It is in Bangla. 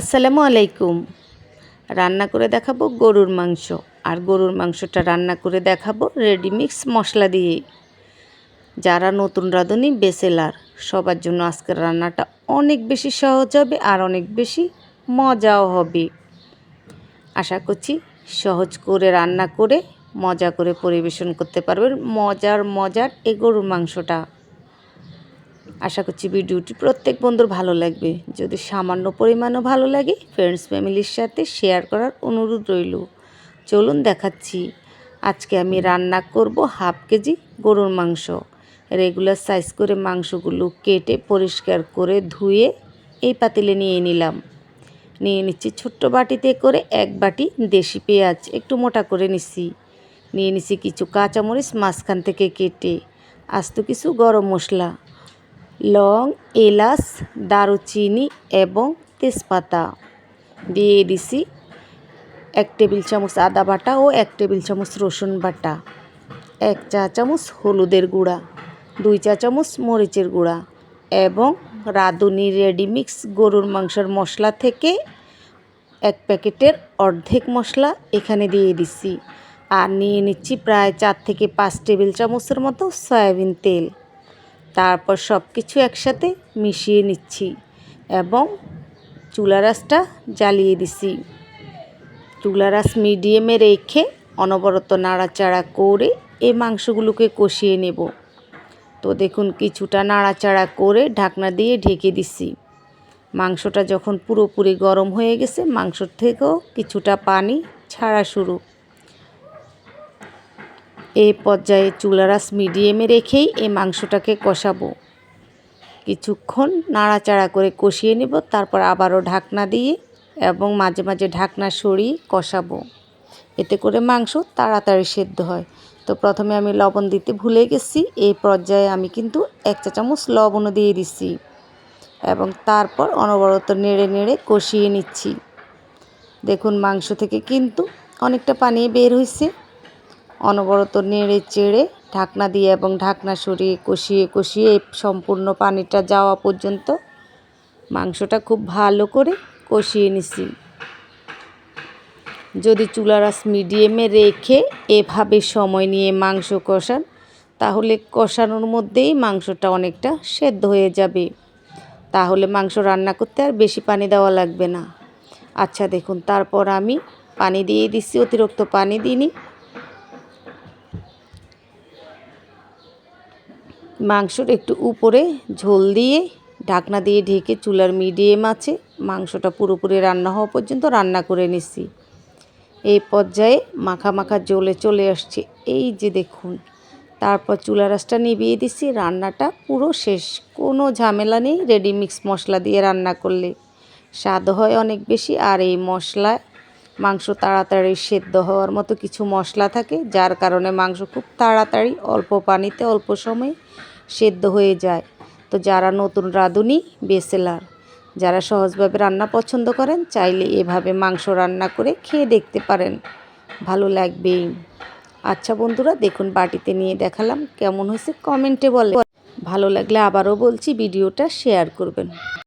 আসসালামু আলাইকুম। রান্না করে দেখাবো গরুর মাংস। আর গরুর মাংসটা রান্না করে দেখাবো রেডিমিক্স মশলা দিয়ে। যারা নতুন রাঁধুনি, বেসেলার, সবার জন্য আজকের রান্নাটা অনেক বেশি সহজ হবে আর অনেক বেশি মজাও হবে। আশা করছি সহজ করে রান্না করে, মজা করে পরিবেশন করতে পারবেন। মজার মজার এই গরুর মাংসটা। আশা করছি ভিডিওটি প্রত্যেক বন্ধুর ভালো লাগবে। যদি সামান্য পরিমাণও ভালো লাগে ফ্রেন্ডস ফ্যামিলির সাথে শেয়ার করার অনুরোধ রইল। চলুন দেখাচ্ছি। আজকে আমি রান্না করব হাফ কেজি গরুর মাংস। রেগুলার সাইজ করে মাংসগুলো কেটে পরিষ্কার করে ধুয়ে এই পাতিলে নিয়ে নিলাম। নিয়ে নিচ্ছি ছোট্ট বাটিতে করে এক বাটি দেশি পেঁয়াজ, একটু মোটা করে নিচ্ছি নিয়ে নিচ্ছি কিছু কাঁচামরিচ মাঝখান থেকে কেটে, আস্ত কিছু গরম মশলা। লং, এলাচ, দারুচিনি এবং তেজপাতা। দিয়ে দিছি এক টেবিল চামচ আদা বাটা ও এক টেবিল চামচ রসুন বাটা। এক চা চামচ হলুদের গুঁড়া, দুই চা চামচ মরিচের গুঁড়া এবং রাঁধুনি রেডিমিক্স গরুর মাংসের মশলা থেকে এক প্যাকেটের অর্ধেক মশলা এখানে দিয়ে দিছি। আর নিয়ে নিচ্ছি প্রায় চার থেকে পাঁচ টেবিল চামচের মতো সয়াবিন তেল। তারপর সব কিছু একসাথে মিশিয়ে নিচ্ছি এবং চুলা রাসটা জ্বালিয়ে দিছি। চুলা রাস মিডিয়ামে রেখে অনবরত নাড়াচাড়া করে এই মাংসগুলোকে কষিয়ে নেব। তো দেখুন কিছুটা নাড়াচাড়া করে ঢাকনা দিয়ে ঢেকে দিছি। মাংসটা যখন পুরোপুরি গরম হয়ে গেছে, মাংসর থেকেও কিছুটা পানি ছাড়া শুরু। এই পর্যায়ে চুলারাস মিডিয়ামে রেখেই এই মাংসটাকে কষাবো। কিছুক্ষণ নাড়াচাড়া করে কষিয়ে নেব, তারপর আবারও ঢাকনা দিয়ে এবং মাঝে মাঝে ঢাকনা সরিয়ে কষাবো। এতে করে মাংস তাড়াতাড়ি সেদ্ধ হয়। তো প্রথমে আমি লবণ দিতে ভুলে গেছি, এই পর্যায়ে আমি কিন্তু এক চা চামচ লবণও দিয়ে দিচ্ছি এবং তারপর অনবরত নেড়ে নেড়ে কষিয়ে নিচ্ছি। দেখুন মাংস থেকে কিন্তু অনেকটা পানি বের হয়েছে অনবরত নেড়ে চেড়ে ঢাকনা দিয়ে এবং ঢাকনা সরিয়ে কষিয়ে কষিয়ে সম্পূর্ণ পানিটা যাওয়া পর্যন্ত মাংসটা খুব ভালো করে কষিয়ে নিছি। যদি চুলারাস মিডিয়ামে রেখে এভাবে সময় নিয়ে মাংস কষান, তাহলে কষানোর মধ্যেই মাংসটা অনেকটা সেদ্ধ হয়ে যাবে। তাহলে মাংস রান্না করতে আর বেশি পানি দেওয়া লাগবে না। আচ্ছা দেখুন, তারপর আমি পানি দিয়ে দিচ্ছি অতিরিক্ত পানি দিইনি। মাংসর একটু উপরে ঝোল দিয়ে ঢাকনা দিয়ে ঢেকে চুলার মিডিয়াম আছে। মাংসটা পুরোপুরি রান্না হওয়া পর্যন্ত রান্না করে নিছি। এই পর্যায়ে মাখা মাখা জলে চলে আসছে। এই যে দেখুন, তারপর চুলা রাসটা নিভিয়ে দিছি। রান্নাটা পুরো শেষ। কোনো ঝামেলা নেই রেডি মিক্স মশলা দিয়ে রান্না করলে। স্বাদ হয় অনেক বেশি, আর এই মশলায় মাংস তাড়াতাড়ি সেদ্ধ হওয়ার মতো কিছু মশলা থাকে, যার কারণে মাংস খুব তাড়াতাড়ি অল্প পানিতে, অল্প সময়ে সেদ্ধ হয়ে যায়। তো যারা নতুন রাঁধুনি, বেসেলার, যারা সহজভাবে রান্না পছন্দ করেন, চাইলে এভাবে মাংস রান্না করে খেয়ে দেখতে পারেন। ভালো লাগবেই আচ্ছা বন্ধুরা, দেখুন বাটিতে নিয়ে দেখালাম কেমন হয়েছে, কমেন্টে বলে। ভালো লাগলে আবারও বলছি, ভিডিওটা শেয়ার করবেন।